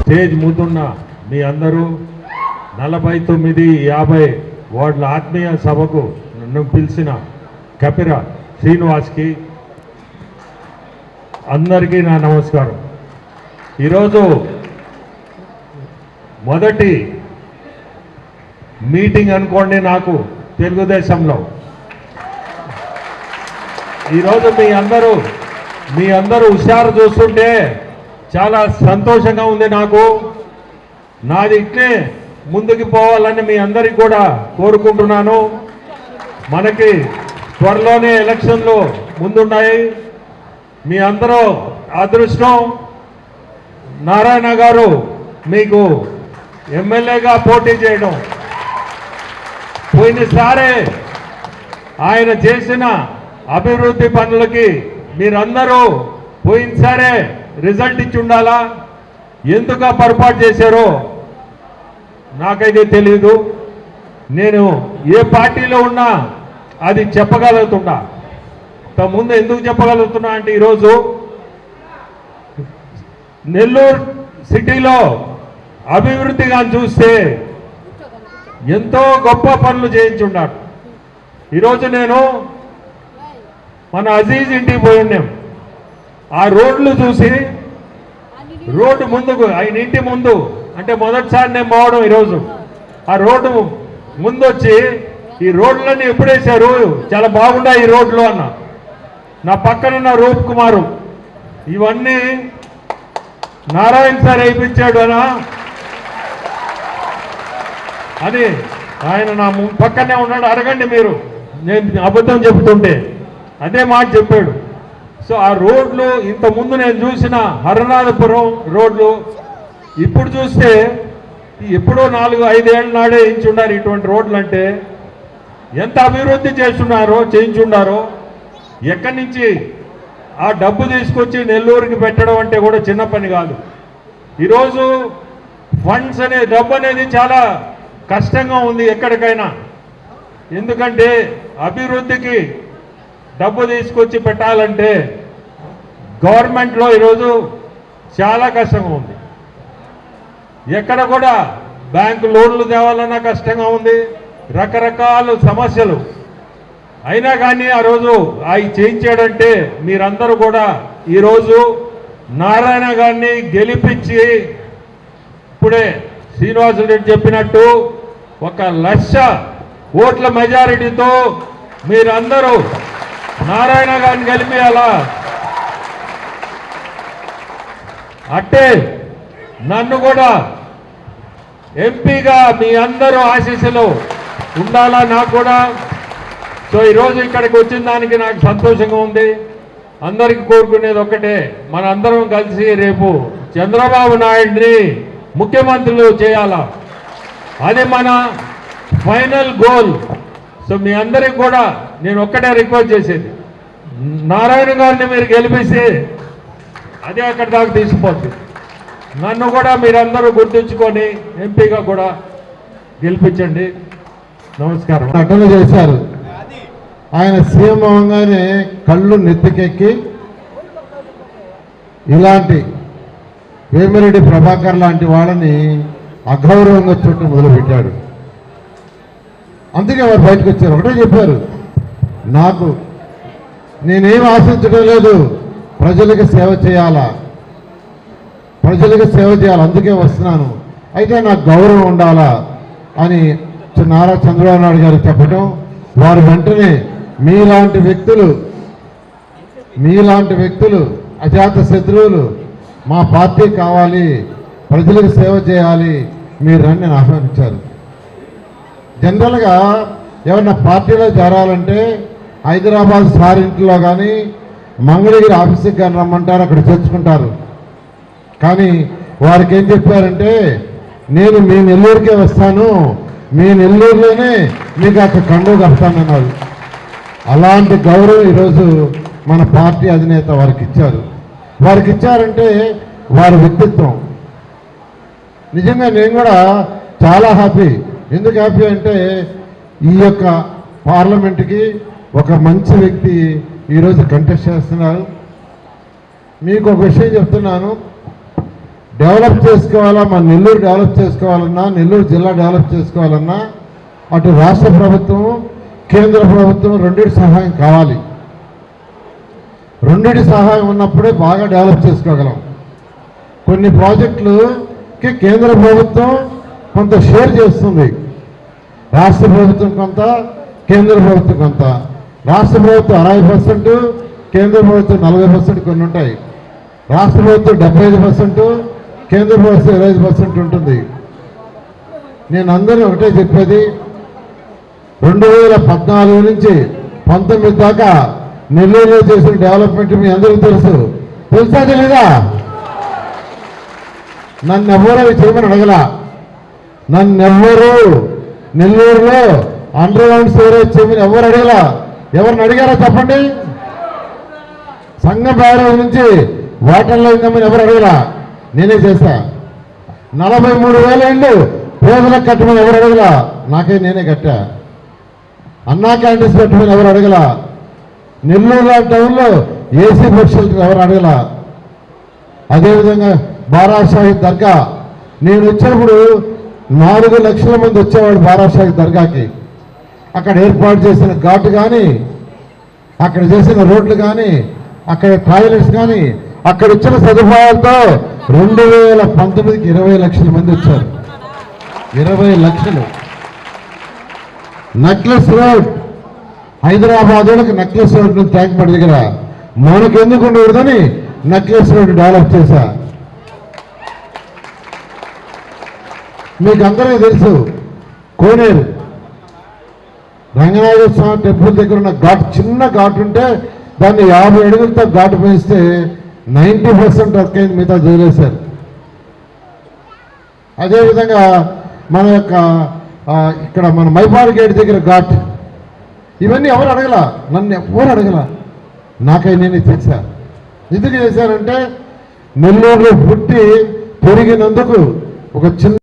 Stage ముందున్న మీ అందరూ నలభై తొమ్మిది యాభై వార్డుల ఆత్మీయ సభకు నన్ను పిలిచిన కపిర శ్రీనివాస్కి అందరికీ నా నమస్కారం. ఈరోజు మొదటి మీటింగ్ అనుకోండి నాకు తెలుగుదేశంలో. ఈరోజు మీ అందరూ మీ అందరూ హుషారు చూస్తుంటే చాలా సంతోషంగా ఉంది నాకు. నాది ఇట్లే ముందుకు పోవాలని మీ అందరికి కూడా కోరుకుంటున్నాను. మనకి త్వరలోనే ఎలక్షన్లు ముందున్నాయి. మీ అందరూ అదృష్టం. నారాయణ గారు మీకు ఎమ్మెల్యేగా పోటీ చేయడం. పోయినసారే ఆయన చేసిన అభివృద్ధి పనులకి మీరందరూ పోయినసారే రిజల్ట్ ఇచ్చి ఉండాలా? ఎందుకు పొరపాటు చేశారో నాకైతే తెలియదు నేను ఏ పార్టీలో ఉన్నా అది చెప్పగలుగుతున్నా. ఇంత ముందు ఎందుకు చెప్పగలుగుతున్నా అంటే ఈరోజు నెల్లూరు సిటీలో అభివృద్ధిగా చూస్తే ఎంతో గొప్ప పనులు చేయించున్నాడు ఈరోజు నేను మన అజీజ్ ఇంటికి పోయి ఉన్నాం ఆ రోడ్లు చూసి రోడ్డు ముందుకు ఆయన ఇంటి ముందు అంటే మొదటిసారి నేను పోవడం ఈరోజు. ఆ రోడ్డు ముందు వచ్చి ఈ రోడ్లన్నీ ఎప్పుడేసారు చాలా బాగున్నాయి ఈ రోడ్లు అన్న. నా పక్కనున్న రూప్ కుమారు. ఇవన్నీ నారాయణ సార్ వేయించాడు అనా అని ఆయన నా పక్కనే ఉన్నాడు. అడగండి మీరు. నేను అబద్ధం చెబుతుంటే. అదే మాట చెప్పాడు. సో ఆ రోడ్లు ఇంతకుముందు నేను చూసిన హరనాథపురం రోడ్లు ఇప్పుడు చూస్తే ఎప్పుడో నాలుగు ఐదేళ్ళ నాడే వేయించున్నారు ఇటువంటి రోడ్లు అంటే ఎంత అభివృద్ధి చేస్తున్నారో చేయించున్నారో ఎక్కడి నుంచి ఆ డబ్బు తీసుకొచ్చి నెల్లూరుకి పెట్టడం అంటే కూడా చిన్న పని కాదు. ఈరోజు ఫండ్స్ అనే డబ్బు అనేది చాలా కష్టంగా ఉంది ఎక్కడికైనా. ఎందుకంటే అభివృద్ధికి డబ్బు తీసుకొచ్చి పెట్టాలంటే గవర్నమెంట్లో ఈరోజు చాలా కష్టంగా ఉంది. ఎక్కడ కూడా బ్యాంకు లోన్లు తేవాలన్నా కష్టంగా ఉంది. రకరకాల సమస్యలు. అయినా కానీ ఆ రోజు అవి చేయించాడంటే మీరందరూ కూడా ఈరోజు నారాయణ గారిని గెలిపించి ఇప్పుడే శ్రీనివాసులు రెడ్డి చెప్పినట్టు ఒక లక్ష ఓట్ల మెజారిటీతో మీరందరూ నారాయణ గారిని గెలిపియాలా అంటే నన్ను కూడా ఎంపీగా మీ అందరూ ఆశీస్సులు ఉండాలా నాకు కూడా? సో ఈరోజు ఇక్కడికి వచ్చిన దానికి నాకు సంతోషంగా ఉంది. అందరికీ కోరుకునేది ఒక్కటే మన అందరం కలిసి రేపు చంద్రబాబు నాయుడిని ముఖ్యమంత్రులు చేయాలా? అది మన ఫైనల్ గోల్. సో మీ అందరికి కూడా నేను ఒక్కటే రిక్వెస్ట్ చేసేది. నారాయణ గారిని మీరు గెలిపిస్తే అదే అక్కడి దాకా తీసుకుపోతుంది. నన్ను కూడా మీరందరూ గుర్తుంచుకొని ఎంపీగా కూడా గెలిపించండి. నమస్కారం. నటన చేశారు. ఆయన సీఎం అవగానే కళ్ళు నెత్తికెక్కి ఇలాంటి వేమిరెడ్డి ప్రభాకర్ లాంటి వాళ్ళని అగౌరవంగా చుట్టూ మొదలుపెట్టాడు. అందుకే వారు బయటకు వచ్చారు. ఒకటే చెప్పారు నాకు నేనేం ఆశించడం లేదు ప్రజలకు సేవ చేయాలా? ప్రజలకు సేవ చేయాలి? అందుకే వస్తున్నాను. అయితే నాకు గౌరవం ఉండాలా అని నారా చంద్రబాబు నాయుడు గారు చెప్పడం వారు వెంటనే మీలాంటి వ్యక్తులు మీలాంటి వ్యక్తులు అజాత శత్రువులు మా పార్టీ కావాలి ప్రజలకు సేవ చేయాలి మీరు రండి ఆహ్వానించారు. జనరల్గా ఏమన్నా పార్టీలో చేరాలంటే హైదరాబాద్ సార్ ఇంట్లో కానీ మంగళగిరి ఆఫీస్కి కానీ రమ్మంటారు అక్కడ చేర్చుకుంటారు. కానీ వారికి ఏం చెప్పారంటే నేను మీ నెల్లూరుకే వస్తాను మీ నెల్లూరులోనే మీకు అక్కడ కండు కడతానన్నారు అలాంటి గౌరవం ఈరోజు మన పార్టీ అధినేత వారికి ఇచ్చారు. వారికి ఇచ్చారంటే వారి వ్యక్తిత్వం. నిజంగా నేను కూడా చాలా హ్యాపీ. ఎందుకు హ్యాపీ అంటే ఈ యొక్క పార్లమెంట్కి ఒక మంచి వ్యక్తి ఈరోజు కంటెస్ట్ చేస్తున్నారు మీకు ఒక విషయం చెప్తున్నాను. డెవలప్ చేసుకోవాలా మన నెల్లూరు డెవలప్ చేసుకోవాలన్నా నెల్లూరు జిల్లా డెవలప్ చేసుకోవాలన్నా అటు రాష్ట్ర ప్రభుత్వం కేంద్ర ప్రభుత్వం రెండింటి సహాయం కావాలి. రెండింటి సహాయం ఉన్నప్పుడే బాగా డెవలప్ చేసుకోగలం. కొన్ని ప్రాజెక్టులకి కేంద్ర ప్రభుత్వం కొంత షేర్ చేస్తుంది. రాష్ట్ర ప్రభుత్వం కొంత కేంద్ర ప్రభుత్వం కొంత. రాష్ట్ర ప్రభుత్వం అరవై పర్సెంట్ కేంద్ర ప్రభుత్వం నలభై పర్సెంట్ కొన్ని ఉంటాయి. రాష్ట్ర ప్రభుత్వం డెబ్బై ఐదు పర్సెంట్ కేంద్ర ప్రభుత్వం ఇరవై ఐదు పర్సెంట్ ఉంటుంది. నేను అందరూ ఒకటే చెప్పేది రెండు వేల పద్నాలుగు నుంచి పంతొమ్మిది దాకా నెల్లూరులో చేసిన డెవలప్మెంట్ మీ అందరికీ తెలుసు. తెలుసా తెలీదా? నన్ను ఎవరో చేయమని అడగల. నన్నెవ్వరు? నెల్లూరులో అండర్ గ్రౌండ్ స్టోరేజ్ చేయమని ఎవరు అడగలా? ఎవరిని అడిగారా చెప్పండి? సంఘం బ్యారేజ్ నుంచి వాటర్లో ఉందామని ఎవరు అడగలా? నేనే చేస్తా. నలభై మూడు వేల ఇండ్లు పేదలకు కట్టమని ఎవరు అడగలా? నాకే నేనే కట్టా. అన్నా క్యాంటీన్స్ పెట్టమని ఎవరు అడగలా? నెల్లూరు లాంటి టౌన్లో ఏసీ బస్ షెల్టర్ ఎవరు అడగలా? అదేవిధంగా బారాషాహి దర్గా. నేను వచ్చినప్పుడు నాలుగు లక్షల మంది వచ్చేవాడు బారాసాహి దర్గాకి. అక్కడ ఏర్పాటు చేసిన ఘాటు కానీ అక్కడ చేసిన రోడ్లు కానీ అక్కడ టాయిలెట్స్ కానీ అక్కడ ఇచ్చిన సదుపాయాలతో రెండు వేల పంతొమ్మిదికి ఇరవై లక్షల మంది వచ్చారు. ఇరవై లక్షలు. Necklace road. హైదరాబాద్ వాళ్ళకి నక్లెస్ రోడ్ ట్యాంక్ పడి దగ్గర. మనకెందుకు ఉండకూడదని నక్లెస్ రోడ్ డెవలప్ చేశా. మీకు అందరికీ తెలుసు కోనేరు. రంగనాథ స్వామి టెంపుల్ దగ్గర ఉన్న ఘాట్ చిన్న ఘాట్ ఉంటే దాన్ని యాభై అడుగులతో ఘాటు పెంచితే నైంటీ పర్సెంట్ వర్క్ అయింది మిగతా వదిలేశారు అదేవిధంగా మన యొక్క ఇక్కడ మన మైపాడు గేట్ దగ్గర ఘాట్. ఇవన్నీ ఎవరు అడగల? నన్ను ఎవరు అడగల. నాకై నేను తెచ్చా ఎందుకు చేశానంటే నెల్లూరులో పుట్టి పెరిగినందుకు ఒక చిన్న